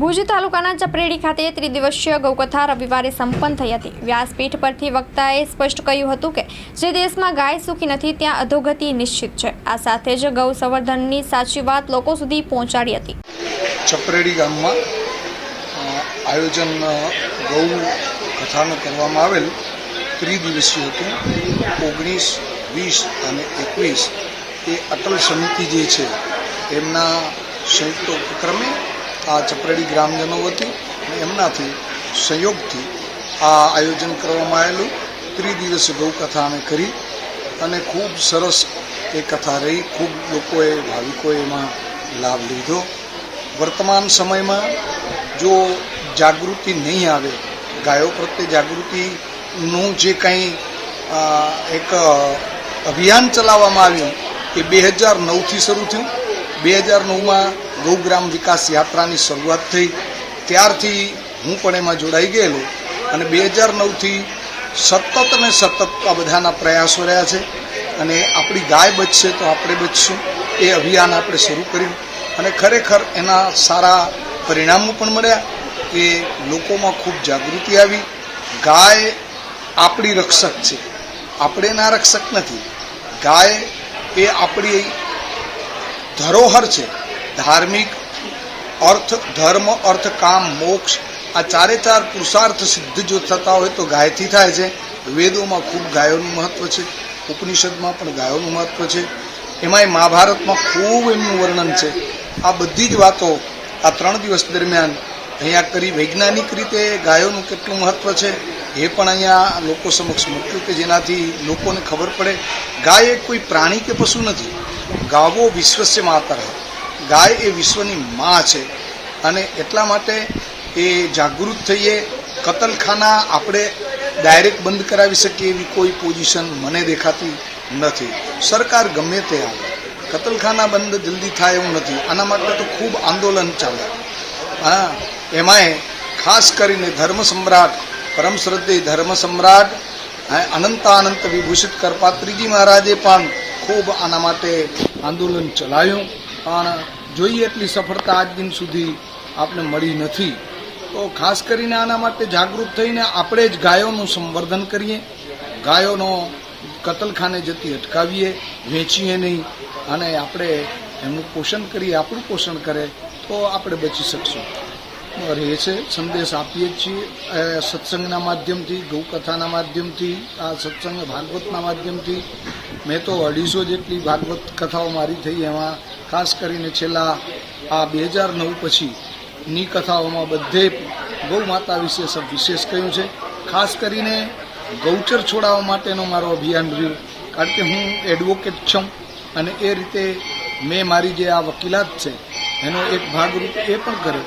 ભુજ તાલુકાના ચપરેડી ખાતે ત્રિદિવસીય ગૌકથા રવિવારે સંપન્ન થઈ હતી. વ્યાસપીઠ પરથી વક્તાએ સ્પષ્ટ કહ્યું હતું કે, જે દેશમાં ગાય સુખી નથી, ત્યાં અધોગતિ નિશ્ચિત છે. આ સાથે જ ગૌ સંવર્ધનની સાચી વાત લોકો સુધી પહોંચાડી હતી. ચપરેડી ગામમાં આયોજન ગૌ કથાનું કરવામાં આવેલ ત્રિદિવસીય હતું. ઓગણીસ, વીસ અને એકવીસ એ અટલ સમિતિ જે છે, એમના સંયુક્ત ઉપક્રમે આ ચપરેડી ગ્રામજનો વતી એમનાથી સંયોગથી આ આયોજન કરવામાં આવેલું. ત્રિદિવસીય ગૌ કથા અમે કરી અને ખૂબ સરસ એ કથા રહી. ખૂબ લોકોએ, ભાવિકોએ એમાં લાભ લીધો. વર્તમાન સમયમાં જો જાગૃતિ નહીં આવે, ગાયો પ્રત્યે જાગૃતિનું જે કંઈ એક અભિયાન ચલાવવામાં આવ્યું, એ બે હજાર નવથી શરૂ થયું. બે હજાર નવમાં ગૌગ્રામ વિકાસ યાત્રાની શરૂઆત થઈ. ત્યારથી હું પણ એમાં જોડાઈ ગયેલો. અને બે હજાર નવથી સતત ને સતત આ બધાના પ્રયાસો રહ્યા છે. અને આપણી ગાય બચશે તો આપણે બચશું. એ અભિયાન આપણે શરૂ કર્યું. અને ખરેખર એના સારા પરિણામો પણ મળ્યા. કે લોકોમાં ખૂબ જાગૃતિ આવી. ગાય આપણી રક્ષક છે. આપણે ના રક્ષક નથી. ગાય એ આપણી ધરોહર છે. ધાર્મિક અર્થ, ધર્મ, અર્થ, કામ, મોક્ષ, આ ચારે ચાર પુરુષાર્થ સિદ્ધ જો થતા હોય તો ગાયથી થાય છે. વેદોમાં ખૂબ ગાયોનું મહત્વ છે. ઉપનિષદમાં પણ ગાયોનું મહત્વ છે. એમાંય મહાભારતમાં ખૂબ એમનું વર્ણન છે. આ બધી જ વાતો આ ત્રણ દિવસ દરમિયાન અહીંયા કરી વૈજ્ઞાનિક રીતે ગાયોનું કેટલું મહત્વ છે એ પણ અહીંયા લોકો સમક્ષ મૂક્યું કે જેનાથી લોકોને ખબર પડે. ગાય એ કોઈ પ્રાણી કે પશુ નથી. ગાવો વિશ્વસ્ય માતર. ગાય એ વિશ્વની માં છે. અને એટલા માટે એ જાગૃત થઈએ, કતલખાના આપણે ડાયરેક્ટ બંધ કરાવી શકીએ એવી કોઈ પોઝિશન મને દેખાતી નથી. સરકાર ગમે તે આવે. કતલખાના બંધ જલ્દી થાય એવું નથી. આના માટે તો ખૂબ આંદોલન ચાલે. હા, એમાંય ખાસ કરીને ધર્મ સમ્રાટ, પરમ શ્રદ્ધે ધર્મ સમ્રાટ અનંતાનંત વિભૂષિત કરપાત્રીજી મહારાજે પણ ખૂબ આના માટે આંદોલન ચલાવ્યું પણ જોઈએ એટલી સફળતા આજ દિન સુધી આપને મળી નથી. તો ખાસ કરીને આના માટે જાગૃત થઈને આપણે જ ગાયોનું સંવર્ધન કરીએ. ગાયોનો કતલખાને જતી અટકાવીએ, વેચીએ નહીં અને આપણે એમનું પોષણ કરીએ, આપણું પોષણ કરે તો આપણે બચી શકશું. રહે છે, સંદેશ આપીએ છીએ. સત્સંગના માધ્યમથી, ગૌકથાના માધ્યમથી, આ સત્સંગ ભાગવતના માધ્યમથી. મેં તો અઢીસો જેટલી ભાગવત કથાઓ મારી થઈ એમાં. ખાસ કરીને છેલ્લા આ બે હજાર નવ પછીની કથાઓમાં બધે ગૌ માતા વિશે વિશેષ કહ્યું છે. ખાસ કરીને ગૌચર છોડાવવા માટેનો મારો અભિયાન રહ્યું. કારણ કે હું એડવોકેટ છું અને એ રીતે મેં મારી જે આ વકીલાત છે, એનો એક ભાગરૂપ એ પણ કર્યો.